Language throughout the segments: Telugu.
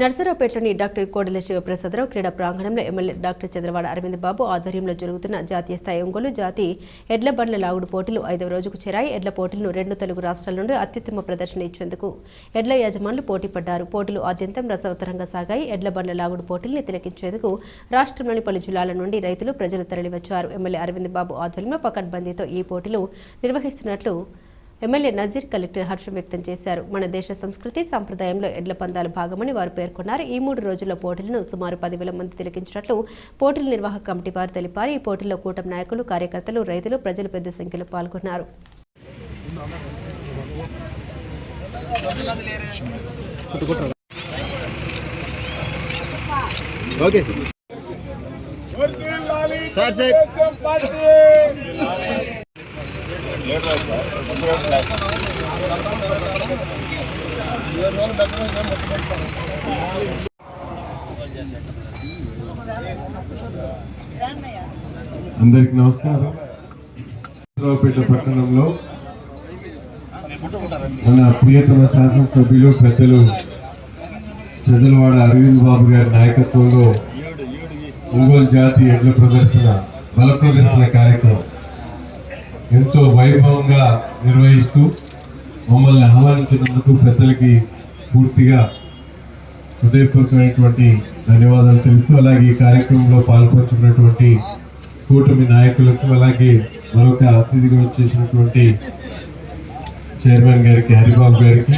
నర్సరావుపేటలోని డాక్టర్ కోడెల శివప్రసాదరావు క్రీడా ప్రాంగణంలో ఎమ్మెల్యే డాక్టర్ చంద్రవాడ అరవింద్ బాబు ఆధ్వర్యంలో జరుగుతున్న జాతీయ స్థాయి ఒంగోలు జాతి ఎడ్ల బండ్ల లాగుడు పోటీలు ఐదవ రోజుకు చేరాయి. ఎడ్ల పోటీలను రెండు తెలుగు రాష్ట్రాల నుండి అత్యుత్తమ ప్రదర్శన ఇచ్చేందుకు ఎడ్ల యజమానులు పోటీ పడ్డారు పోటీలు ఆద్యంతం రసవత్తరంగా సాగాయి. ఎడ్ల బండ్ల లాగుడు పోటీల్ని తిలకించేందుకు రాష్ట్రంలోని పలు జిల్లాల నుండి రైతులు ప్రజలు తరలివచ్చారు. ఎమ్మెల్యే అరవింద్ బాబు ఆధ్వర్యంలో పకడ్బందీతో ఈ పోటీలు నిర్వహిస్తున్నట్లు ఎమ్మెల్యే నజీర్ కలెక్టర్ హర్షం వ్యక్తం చేశారు. మన దేశ సంస్కృతి సంప్రదాయంలో ఎడ్ల పందాలు భాగమని వారు పేర్కొన్నారు. ఈ మూడు రోజుల పోటీలను సుమారు పదివేల మంది తిలకించినట్లు పోటీల నిర్వాహక కమిటీ వారు తెలిపారు. ఈ పోటీల్లో కూటమి నాయకులు కార్యకర్తలు రైతులు ప్రజలు పెద్ద సంఖ్యలో పాల్గొన్నారు. Okay sir. సార్ అందరికి నమస్కారం. రావుపేట పట్టణంలో మన ప్రియతమ శాసనసభ్యులు పెద్దలు చంద్రవాడ అరవింద్ బాబు గారి నాయకత్వంలో ఒంగోలు జాతి ఎడ్ల ప్రదర్శన బల ప్రదర్శన కార్యక్రమం ఎంతో వైభవంగా నిర్వహిస్తూ మమ్మల్ని ఆహ్వానించినందుకు పెద్దలకి పూర్తిగా హృదయపూర్వకమైనటువంటి ధన్యవాదాలు తెలుపుతూ అలాగే ఈ కార్యక్రమంలో పాల్పంచుకున్నటువంటి కూటమి నాయకులకు అలాగే మరొక అతిథిగా వచ్చేసినటువంటి చైర్మన్ గారికి హరిబాబు గారికి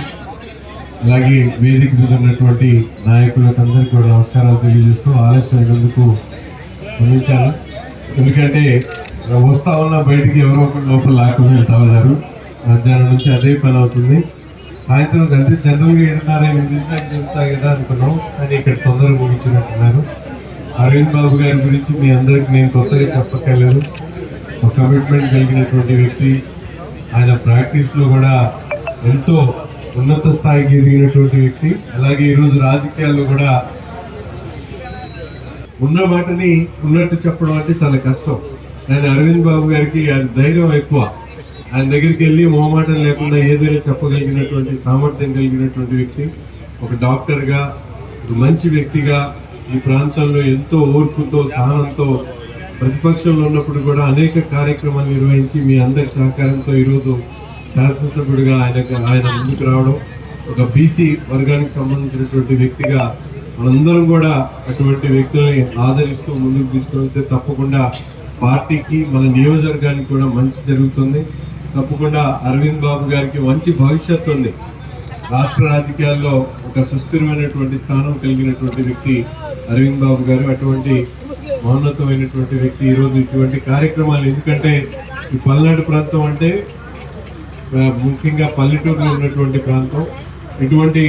అలాగే వేదిక మీద ఉన్నటువంటి నాయకులకు అందరికీ కూడా నమస్కారాలు తెలియజేస్తూ ఆలస్యం అయినందుకు క్షమించాను ఎందుకంటే వస్తా ఉన్న బయటికి ఎవరో ఒకరు లోపల లాక్కుని వెళ్తా ఉన్నారు. మధ్యాహ్నం నుంచి అదే పని అవుతుంది. సాయంత్రం అంటే జనరల్గా ఏడున్నర ఎనిమిది దాకా చెప్తా కదా అనుకున్నాం. కానీ ఇక్కడ తొందరగా ముగించినట్టున్నారు. అరవింద్ బాబు గారి గురించి మీ అందరికి నేను కొత్తగా చెప్పక్కర్లేదు. ఒక కమిట్మెంట్ కలిగినటువంటి వ్యక్తి. ఆయన ప్రాక్టీస్లో కూడా ఎంతో ఉన్నత స్థాయికి ఎదిగినటువంటి వ్యక్తి. అలాగే ఈరోజు రాజకీయాల్లో కూడా ఉన్న మాటని ఉన్నట్టు చెప్పడం అంటే చాలా కష్టం. నేను అరవింద్ బాబు గారికి ధైర్యం ఎక్కువ. ఆయన దగ్గరికి వెళ్ళి మొహమాటం లేకుండా ఏదైనా చెప్పగలిగినటువంటి సామర్థ్యం కలిగినటువంటి వ్యక్తి ఒక డాక్టర్గా ఒక మంచి వ్యక్తిగా ఈ ప్రాంతంలో ఎంతో ఓర్పుతో సహనంతో ప్రతిపక్షంలో ఉన్నప్పుడు కూడా అనేక కార్యక్రమాలు నిర్వహించి మీ అందరి సహకారంతో ఈరోజు శాసనసభ్యుడిగా ఆయన ఆయన ముందుకు రావడం ఒక బీసీ వర్గానికి సంబంధించినటువంటి వ్యక్తిగా మనందరం కూడా అటువంటి వ్యక్తుల్ని ఆదరిస్తూ ముందుకు తీసుకెళ్తే తప్పకుండా పార్టీకి మన నియోజకవర్గానికి కూడా మంచి జరుగుతుంది. తప్పకుండా అరవింద్ బాబు గారికి మంచి భవిష్యత్తు ఉంది. రాష్ట్ర రాజకీయాల్లో ఒక సుస్థిరమైనటువంటి స్థానం కలిగినటువంటి వ్యక్తి అరవింద్ బాబు గారు. అటువంటి మహోన్నతమైనటువంటి వ్యక్తి ఈరోజు ఇటువంటి కార్యక్రమాలు. ఎందుకంటే ఈ పల్నాడు ప్రాంతం అంటే ముఖ్యంగా పల్లెటూరులో ఉన్నటువంటి ప్రాంతం. ఇటువంటి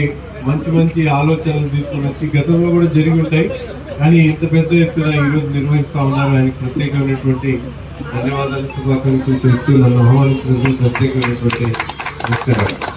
మంచి మంచి ఆలోచనలు తీసుకొని వచ్చి గతంలో కూడా జరిగి ఉంటాయి. కానీ ఇంత పెద్ద ఎత్తున ఈరోజు నిర్వహిస్తూ ఉన్నారు. ఆయనకి ప్రత్యేకమైనటువంటి ధన్యవాదాలు శుభాకాంక్షలు తెలుస్తూ నన్ను ఆహ్వానించినందుకు ప్రత్యేకమైనటువంటి నమస్కారాలు.